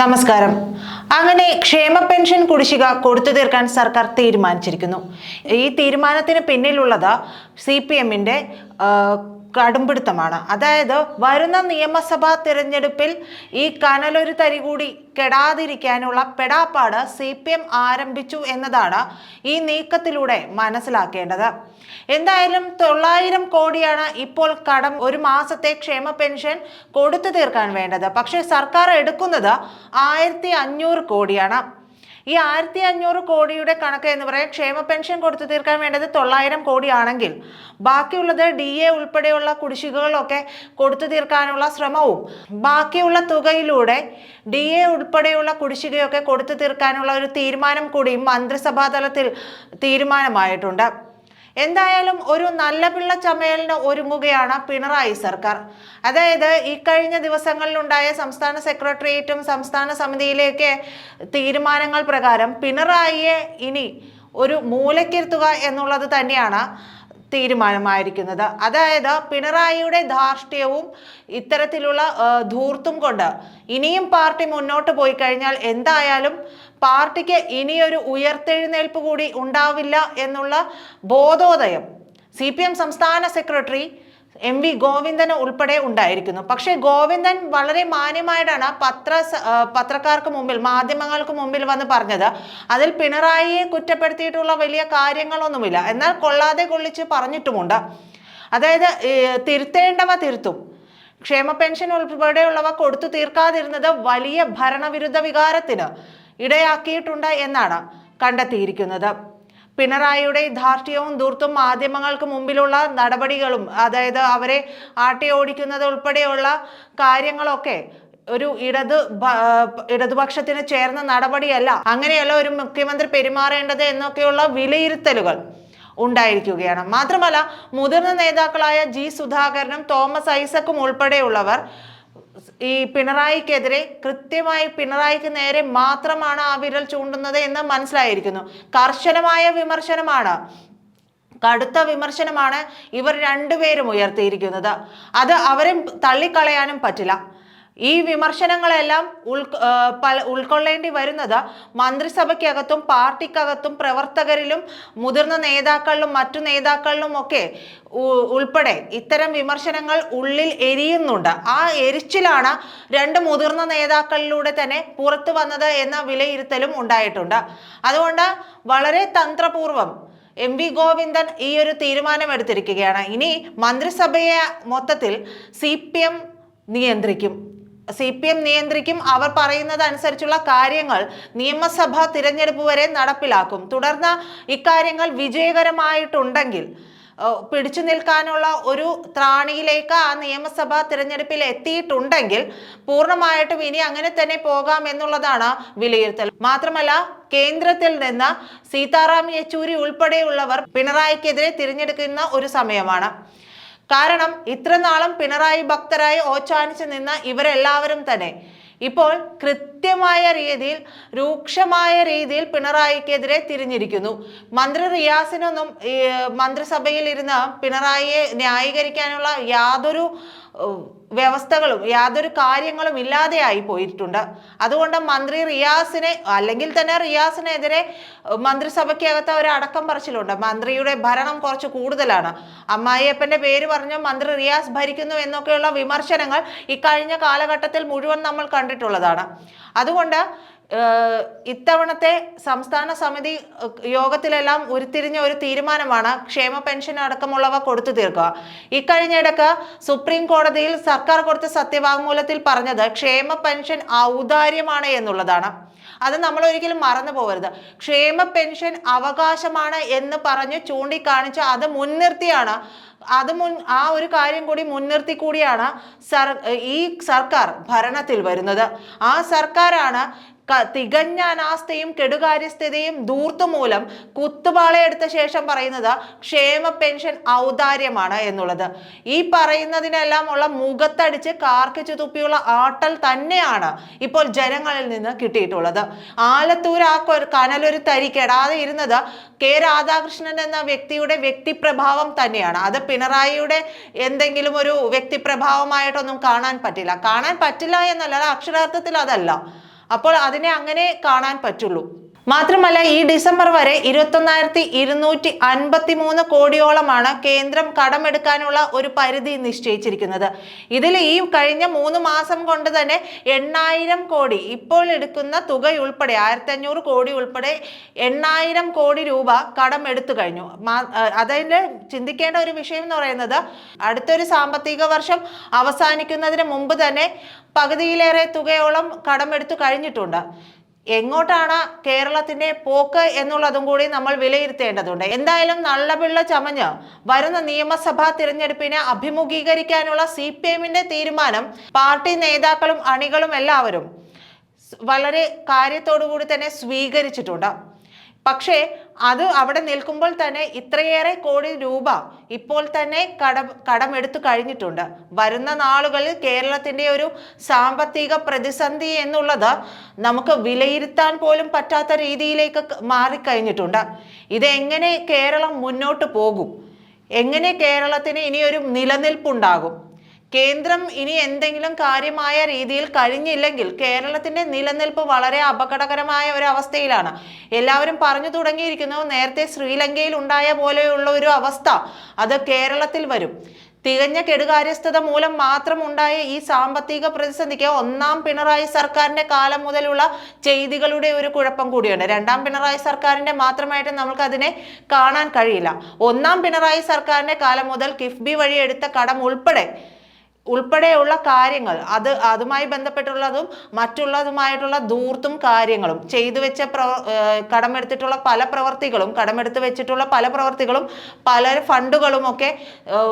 നമസ്കാരം. അങ്ങനെ ക്ഷേമ പെൻഷൻ കുടിശ്ശിക കൊടുത്തു തീർക്കാൻ സർക്കാർ തീരുമാനിച്ചിരിക്കുന്നു. ഈ തീരുമാനത്തിന് പിന്നിലുള്ളത് സി പി എമ്മിന്റെ കടുംപിടുത്തമാണ്. അതായത് വരുന്ന നിയമസഭാ തിരഞ്ഞെടുപ്പിൽ ഈ കനലൊരു തരി കൂടി കെടാതിരിക്കാനുള്ള പെടാപ്പാട് സി പി എം ആരംഭിച്ചു എന്നതാണ് ഈ നീക്കത്തിലൂടെ മനസ്സിലാക്കേണ്ടത്. എന്തായാലും തൊള്ളായിരം കോടിയാണ് ഇപ്പോൾ കടം ഒരു മാസത്തെ ക്ഷേമ പെൻഷൻ കൊടുത്തു തീർക്കാൻ വേണ്ടത്. പക്ഷേ സർക്കാർ എടുക്കുന്നത് ആയിരത്തി അഞ്ഞൂറ് കോടിയാണ്. ഈ ആയിരത്തി അഞ്ഞൂറ് കോടിയുടെ കണക്ക് എന്ന് പറയാം. ക്ഷേമ പെൻഷൻ കൊടുത്തു തീർക്കാൻ വേണ്ടത് തൊള്ളായിരം കോടിയാണെങ്കിൽ ബാക്കിയുള്ളത് ഡി എ ഉൾപ്പെടെയുള്ള കുടിശ്ശികകളൊക്കെ കൊടുത്തു തീർക്കാനുള്ള ശ്രമവും ബാക്കിയുള്ള തുകയിലൂടെ ഡി എ ഉൾപ്പെടെയുള്ള കുടിശ്ശികയൊക്കെ കൊടുത്തു തീർക്കാനുള്ള ഒരു തീരുമാനം കൂടിയും മന്ത്രിസഭാതലത്തിൽ തീരുമാനമായിട്ടുണ്ട്. എന്തായാലും ഒരു നല്ല പിള്ള ചമയലിന് ഒരുങ്ങുകയാണ് പിണറായി സർക്കാർ. അതായത് ഈ കഴിഞ്ഞ ദിവസങ്ങളിലുണ്ടായ സംസ്ഥാന സെക്രട്ടേറിയറ്റും സംസ്ഥാന സമിതിയിലേക്ക് തീരുമാനങ്ങൾ പ്രകാരം പിണറായിയെ ഇനി ഒരു മൂലക്കിരുത്തുക എന്നുള്ളത് തന്നെയാണ് തീരുമാനമായിരിക്കുന്നത്. അതായത് പിണറായിയുടെ ധാർഷ്ട്യവും ഇത്തരത്തിലുള്ള ധൂർത്തും കൊണ്ട് ഇനിയും പാർട്ടി മുന്നോട്ട് പോയി കഴിഞ്ഞാൽ എന്തായാലും പാർട്ടിക്ക് ഇനിയൊരു ഉയർത്തെഴുന്നേൽപ്പ് കൂടി ഉണ്ടാവില്ല എന്നുള്ള ബോധോദയം സി പി എം സംസ്ഥാന സെക്രട്ടറി എം വി ഗോവിന്ദന് ഉൾപ്പെടെ ഉണ്ടായിരിക്കുന്നു. പക്ഷേ ഗോവിന്ദൻ വളരെ മാന്യമായിട്ടാണ് പത്ര പത്രക്കാർക്ക് മുമ്പിൽ മാധ്യമങ്ങൾക്ക് മുമ്പിൽ വന്ന് പറഞ്ഞത്. അതിൽ പിണറായിയെ കുറ്റപ്പെടുത്തിയിട്ടുള്ള വലിയ കാര്യങ്ങളൊന്നുമില്ല. എന്നാൽ കൊള്ളാതെ കൊള്ളിച്ച് പറഞ്ഞിട്ടുമുണ്ട്. അതായത് തിരുത്തേണ്ടവ തിരുത്തും. ക്ഷേമ പെൻഷൻ ഉൾപ്പെടെയുള്ളവ കൊടുത്തു തീർക്കാതിരുന്നത് വലിയ ഭരണവിരുദ്ധ വികാരത്തിന് ഇടയാക്കിയിട്ടുണ്ട് എന്നാണ് കണ്ടെത്തിയിരിക്കുന്നത്. പിണറായിയുടെ ധാർഷ്ട്യവും ദൂർത്തും മാധ്യമങ്ങൾക്ക് മുമ്പിലുള്ള നടപടികളും അതായത് അവരെ ആട്ടി ഓടിക്കുന്നത് ഉൾപ്പെടെയുള്ള കാര്യങ്ങളൊക്കെ ഒരു ഇടത് ഇടതുപക്ഷത്തിന് ചേർന്ന നടപടിയല്ല. അങ്ങനെയല്ല ഒരു മുഖ്യമന്ത്രി പെരുമാറേണ്ടത് എന്നൊക്കെയുള്ള വിലയിരുത്തലുകൾ ഉണ്ടായിരിക്കുകയാണ്. മാത്രമല്ല മുതിർന്ന നേതാക്കളായ ജി സുധാകരനും തോമസ് ഐസക്കും ഉൾപ്പെടെയുള്ളവർ ഈ പിണറായിക്കെതിരെ കൃത്യമായി പിണറായിക്ക് നേരെ മാത്രമാണ് ആ വിരൽ ചൂണ്ടുന്നത് എന്ന് മനസ്സിലായിരിക്കുന്നു. കർശനമായ വിമർശനമാണ്. കടുത്ത വിമർശനമാണ് ഇവർ രണ്ടുപേരും ഉയർത്തിയിരിക്കുന്നത്. അത് അവരെ തള്ളിക്കളയാനും പറ്റില്ല. ഈ വിമർശനങ്ങളെല്ലാം ഉൾ ഉൾക്കൊള്ളേണ്ടി വരുന്നത് മന്ത്രിസഭയ്ക്കകത്തും പാർട്ടിക്കകത്തും പ്രവർത്തകരിലും മുതിർന്ന നേതാക്കളിലും മറ്റു നേതാക്കളിലും ഒക്കെ ഉൾപ്പെടെ ഇത്തരം വിമർശനങ്ങൾ ഉള്ളിൽ എരിയുന്നുണ്ട്. ആ എരിച്ചിലാണ് രണ്ട് മുതിർന്ന നേതാക്കളിലൂടെ തന്നെ പുറത്തു വന്നത് എന്ന വിലയിരുത്തലും ഉണ്ടായിട്ടുണ്ട്. അതുകൊണ്ട് വളരെ തന്ത്രപൂർവം എം വി ഗോവിന്ദൻ ഈ ഒരു തീരുമാനം എടുത്തിരിക്കുകയാണ് ഇനി മന്ത്രിസഭയെ മൊത്തത്തിൽ സി പി എം നിയന്ത്രിക്കും. സി പി എം നിയന്ത്രിക്കും അവർ പറയുന്നത് അനുസരിച്ചുള്ള കാര്യങ്ങൾ നിയമസഭാ തിരഞ്ഞെടുപ്പ് വരെ നടപ്പിലാക്കും. തുടർന്ന് ഇക്കാര്യങ്ങൾ വിജയകരമായിട്ടുണ്ടെങ്കിൽ പിടിച്ചു നിൽക്കാനുള്ള ഒരു ത്രാണിയിലേക്ക് ആ നിയമസഭാ തിരഞ്ഞെടുപ്പിൽ എത്തിയിട്ടുണ്ടെങ്കിൽ പൂർണമായിട്ടും ഇനി അങ്ങനെ തന്നെ പോകാം എന്നുള്ളതാണ് വിലയിരുത്തൽ. മാത്രമല്ല കേന്ദ്രത്തിൽ നിന്ന് സീതാറാം യെച്ചൂരി ഉൾപ്പെടെയുള്ളവർ പിണറായിക്കെതിരെ തിരഞ്ഞെടുക്കുന്ന ഒരു സമയമാണ്. കാരണം ഇത്രനാളും പിണറായി ഭക്തരായി ഓച്ചാനിച്ച് നിന്ന ഇവരെല്ലാവരും തന്നെ ഇപ്പോൾ കൃത്യമായ രീതിയിൽ രൂക്ഷമായ രീതിയിൽ പിണറായിക്കെതിരെ തിരിഞ്ഞിരിക്കുന്നു. മന്ത്രി റിയാസിനൊന്നും മന്ത്രിസഭയിൽ ഇരുന്ന് പിണറായിയെ ന്യായീകരിക്കാനുള്ള യാതൊരു വ്യവസ്ഥകളും യാതൊരു കാര്യങ്ങളും ഇല്ലാതെയായി പോയിട്ടുണ്ട്. അതുകൊണ്ട് മന്ത്രി റിയാസിനെ അല്ലെങ്കിൽ തന്നെ റിയാസിനെതിരെ മന്ത്രിസഭയ്ക്കകത്ത് ഒരു അടക്കം പറച്ചിലുണ്ട്. മന്ത്രിയുടെ ഭരണം കുറച്ച് കൂടുതലാണ്. അമ്മായിയപ്പന്റെ പേര് പറഞ്ഞ് മന്ത്രി റിയാസ് ഭരിക്കുന്നു എന്നൊക്കെയുള്ള വിമർശനങ്ങൾ ഇക്കഴിഞ്ഞ കാലഘട്ടത്തിൽ മുഴുവൻ നമ്മൾ കണ്ടിട്ടുള്ളതാണ്. അതുകൊണ്ട് ഇത്തവണത്തെ സംസ്ഥാന സമിതി യോഗത്തിലെല്ലാം ഉരുത്തിരിഞ്ഞ ഒരു തീരുമാനമാണ് ക്ഷേമ പെൻഷൻ അടക്കമുള്ളവ കൊടുത്തു തീർക്കുക. ഇക്കഴിഞ്ഞിടക്ക് സുപ്രീം കോടതിയിൽ സർക്കാർ കൊടുത്ത സത്യവാങ്മൂലത്തിൽ പറഞ്ഞത് ക്ഷേമ പെൻഷൻ ഔദാര്യമാണ് എന്നുള്ളതാണ്. അത് നമ്മൾ ഒരിക്കലും മറന്നു പോകരുത് ക്ഷേമ പെൻഷൻ അവകാശമാണ് എന്ന് പറഞ്ഞ് ചൂണ്ടിക്കാണിച്ച് അത് മുൻനിർത്തിയാണ്. അത് മുൻ ആ ഒരു കാര്യം കൂടി മുൻനിർത്തി കൂടിയാണ് സർ ഈ സർക്കാർ ഭരണത്തിൽ വരുന്നത്. ആ സർക്കാരാണ് തികഞ്ഞ അനാസ്ഥയും കെടുകാര്യസ്ഥതയും ദൂർത്തുമൂലം കുത്തുപാളയെടുത്ത ശേഷം പറയുന്നത് ക്ഷേമ പെൻഷൻ ഔദാര്യമാണ് എന്നുള്ളത്. ഈ പറയുന്നതിനെല്ലാം ഉള്ള മുഖത്തടിച്ച് കാർക്കിച്ചു തുപ്പിയുള്ള ആട്ടൽ തന്നെയാണ് ഇപ്പോൾ ജനങ്ങളിൽ നിന്ന് കിട്ടിയിട്ടുള്ളത്. ആലത്തൂർ ആ കനലൊരു തരി കെടാതെ ഇരുന്നത് കെ രാധാകൃഷ്ണൻ എന്ന വ്യക്തിയുടെ വ്യക്തിപ്രഭാവം തന്നെയാണ്. അത് പിണറായിയുടെ എന്തെങ്കിലും ഒരു വ്യക്തിപ്രഭാവമായിട്ടൊന്നും കാണാൻ പറ്റില്ല. കാണാൻ പറ്റില്ല എന്നല്ല അക്ഷരാർത്ഥത്തിൽ അതല്ല. അപ്പോൾ അതിനെ അങ്ങനെ കാണാൻ പറ്റുള്ളൂ. മാത്രമല്ല ഈ ഡിസംബർ വരെ ഇരുപത്തൊന്നായിരത്തി ഇരുന്നൂറ്റി അൻപത്തി മൂന്ന് കോടിയോളമാണ് കേന്ദ്രം കടമെടുക്കാനുള്ള ഒരു പരിധി നിശ്ചയിച്ചിരിക്കുന്നത്. ഇതിൽ ഈ കഴിഞ്ഞ മൂന്ന് മാസം കൊണ്ട് തന്നെ എണ്ണായിരം കോടി ഇപ്പോൾ എടുക്കുന്ന തുകയുൾപ്പെടെ ആയിരത്തി അഞ്ഞൂറ് കോടി ഉൾപ്പെടെ എണ്ണായിരം കോടി രൂപ കടമെടുത്തു കഴിഞ്ഞു. മാ- ചിന്തിക്കേണ്ട ഒരു വിഷയം എന്ന് പറയുന്നത് അടുത്തൊരു സാമ്പത്തിക വർഷം അവസാനിക്കുന്നതിന് മുമ്പ് തന്നെ പകുതിയിലേറെ തുകയോളം കടമെടുത്തു കഴിഞ്ഞിട്ടുണ്ട്. എങ്ങോട്ടാണ് കേരളത്തിന്റെ പോക്ക് എന്നുള്ളതും കൂടി നമ്മൾ വിലയിരുത്തേണ്ടതുണ്ട്. എന്തായാലും നല്ലപിള്ള ചമഞ്ഞ് വരുന്ന നിയമസഭാ തിരഞ്ഞെടുപ്പിനെ അഭിമുഖീകരിക്കാനുള്ള സി പി എമ്മിന്റെ തീരുമാനം പാർട്ടി നേതാക്കളും അണികളും എല്ലാവരും വളരെ കാര്യത്തോടു കൂടി തന്നെ സ്വീകരിച്ചിട്ടുണ്ട്. പക്ഷേ അത് അവിടെ നിൽക്കുമ്പോൾ തന്നെ ഇത്രയേറെ കോടി രൂപ ഇപ്പോൾ തന്നെ കടം കടമെടുത്തു കഴിഞ്ഞിട്ടുണ്ട്. വരുന്ന നാളുകളിൽ കേരളത്തിന്റെ ഒരു സാമ്പത്തിക പ്രതിസന്ധി എന്നുള്ളത് നമുക്ക് വിലയിരുത്താൻ പോലും പറ്റാത്ത രീതിയിലേക്ക് മാറിക്കഴിഞ്ഞിട്ടുണ്ട്. ഇതെങ്ങനെ കേരളം മുന്നോട്ട് പോകും? എങ്ങനെ കേരളത്തിന് ഇനിയൊരു നിലനിൽപ്പുണ്ടാകും? കേന്ദ്രം ഇനി എന്തെങ്കിലും കാര്യമായ രീതിയിൽ കഴിഞ്ഞില്ലെങ്കിൽ കേരളത്തിന്റെ നിലനിൽപ്പ് വളരെ അപകടകരമായ ഒരു അവസ്ഥയിലാണ്. എല്ലാവരും പറഞ്ഞു തുടങ്ങിയിരിക്കുന്നു നേരത്തെ ശ്രീലങ്കയിൽ ഉണ്ടായ പോലെയുള്ള ഒരു അവസ്ഥ അത് കേരളത്തിൽ വരും. തികഞ്ഞ കെടുകാര്യസ്ഥത മൂലം മാത്രം ഉണ്ടായ ഈ സാമ്പത്തിക പ്രതിസന്ധിക്ക് ഒന്നാം പിണറായി സർക്കാരിന്റെ കാലം മുതലുള്ള ചെയ്തികളുടെ ഒരു കുഴപ്പം കൂടിയുണ്ട്. രണ്ടാം പിണറായി സർക്കാരിന്റെ മാത്രമായിട്ട് നമുക്ക് അതിനെ കാണാൻ കഴിയില്ല. ഒന്നാം പിണറായി സർക്കാരിന്റെ കാലം മുതൽ കിഫ്ബി വഴി എടുത്ത കടം ഉൾപ്പെടെ ഉൾപ്പെടെയുള്ള കാര്യങ്ങൾ അത് അതുമായി ബന്ധപ്പെട്ടുള്ളതും മറ്റുള്ളതുമായിട്ടുള്ള ദൂർത്തും കാര്യങ്ങളും ചെയ്തു വെച്ച പ്രവ കടമെടുത്തിട്ടുള്ള പല പ്രവർത്തികളും കടമെടുത്ത് വെച്ചിട്ടുള്ള പല പ്രവർത്തികളും പല ഫണ്ടുകളും ഒക്കെ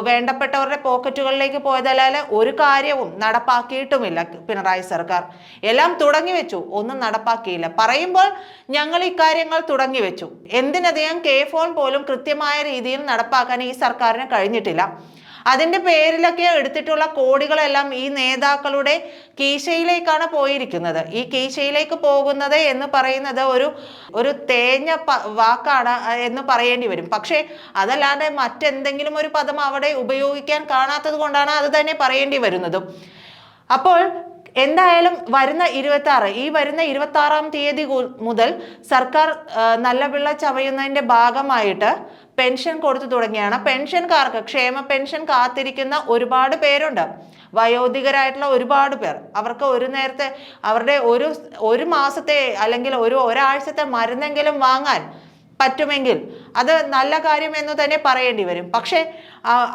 വേണ്ടപ്പെട്ടവരുടെ പോക്കറ്റുകളിലേക്ക് പോയതല്ലാതെ ഒരു കാര്യവും നടപ്പാക്കിയിട്ടുമില്ല പിണറായി സർക്കാർ. എല്ലാം തുടങ്ങി വെച്ചു ഒന്നും നടപ്പാക്കിയില്ല. പറയുമ്പോൾ ഞങ്ങൾ ഇക്കാര്യങ്ങൾ കാര്യങ്ങൾ തുടങ്ങി വെച്ചു. എന്തിനധികം കെ ഫോൺ പോലും കൃത്യമായ രീതിയിൽ നടപ്പാക്കാൻ ഈ സർക്കാരിന് കഴിഞ്ഞിട്ടില്ല. അതിന്റെ പേരിലൊക്കെ എടുത്തിട്ടുള്ള കോടികളെല്ലാം ഈ നേതാക്കളുടെ കീശയിലേക്കാണ് പോയിരിക്കുന്നത്. ഈ കീശയിലേക്ക് പോകുന്നത് എന്ന് പറയുന്നത് ഒരു ഒരു തേഞ്ഞ വാക്കാണ് എന്ന് പറയേണ്ടി വരും. പക്ഷേ അതല്ലാതെ മറ്റെന്തെങ്കിലും ഒരു പദം അവിടെ ഉപയോഗിക്കാൻ കാണാത്തത് കൊണ്ടാണ് അത് തന്നെ പറയേണ്ടി വരുന്നതും. അപ്പോൾ എന്തായാലും വരുന്ന ഇരുപത്തി ആറ് ഈ വരുന്ന ഇരുപത്തി ആറാം തീയതി മുതൽ സർക്കാർ നല്ല പിള്ള ചവയുന്നതിന്റെ ഭാഗമായിട്ട് പെൻഷൻ കൊടുത്തു തുടങ്ങിയാണ്. പെൻഷൻകാർക്ക് ക്ഷേമ പെൻഷൻ കാത്തിരിക്കുന്ന ഒരുപാട് പേരുണ്ട്. വയോധികരായിട്ടുള്ള ഒരുപാട് പേർ. അവർക്ക് ഒരു നേരത്തെ അവരുടെ ഒരു ഒരു മാസത്തെ അല്ലെങ്കിൽ ഒരു ഒരാഴ്ചത്തെ മരുന്നെങ്കിലും വാങ്ങാൻ പറ്റുമെങ്കിൽ അത് നല്ല കാര്യം എന്ന് തന്നെ പറയേണ്ടി വരും. പക്ഷേ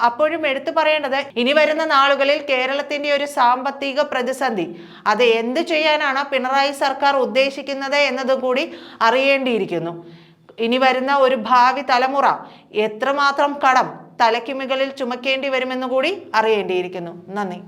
അപ്പോഴും എടുത്തു പറയേണ്ടത് ഇനി വരുന്ന നാളുകളിൽ കേരളത്തിന്റെ ഒരു സാമ്പത്തിക പ്രതിസന്ധി. അത് എന്ത് ചെയ്യാനാണ് പിണറായി സർക്കാർ ഉദ്ദേശിക്കുന്നത് എന്നതും കൂടി അറിയേണ്ടിയിരിക്കുന്നു. ഇനി വരുന്ന ഒരു ഭാവി തലമുറ എത്രമാത്രം കടം തലയ്ക്ക് മുകളിൽ ചുമക്കേണ്ടി വരുമെന്ന് കൂടി അറിയേണ്ടിയിരിക്കുന്നു. നന്ദി.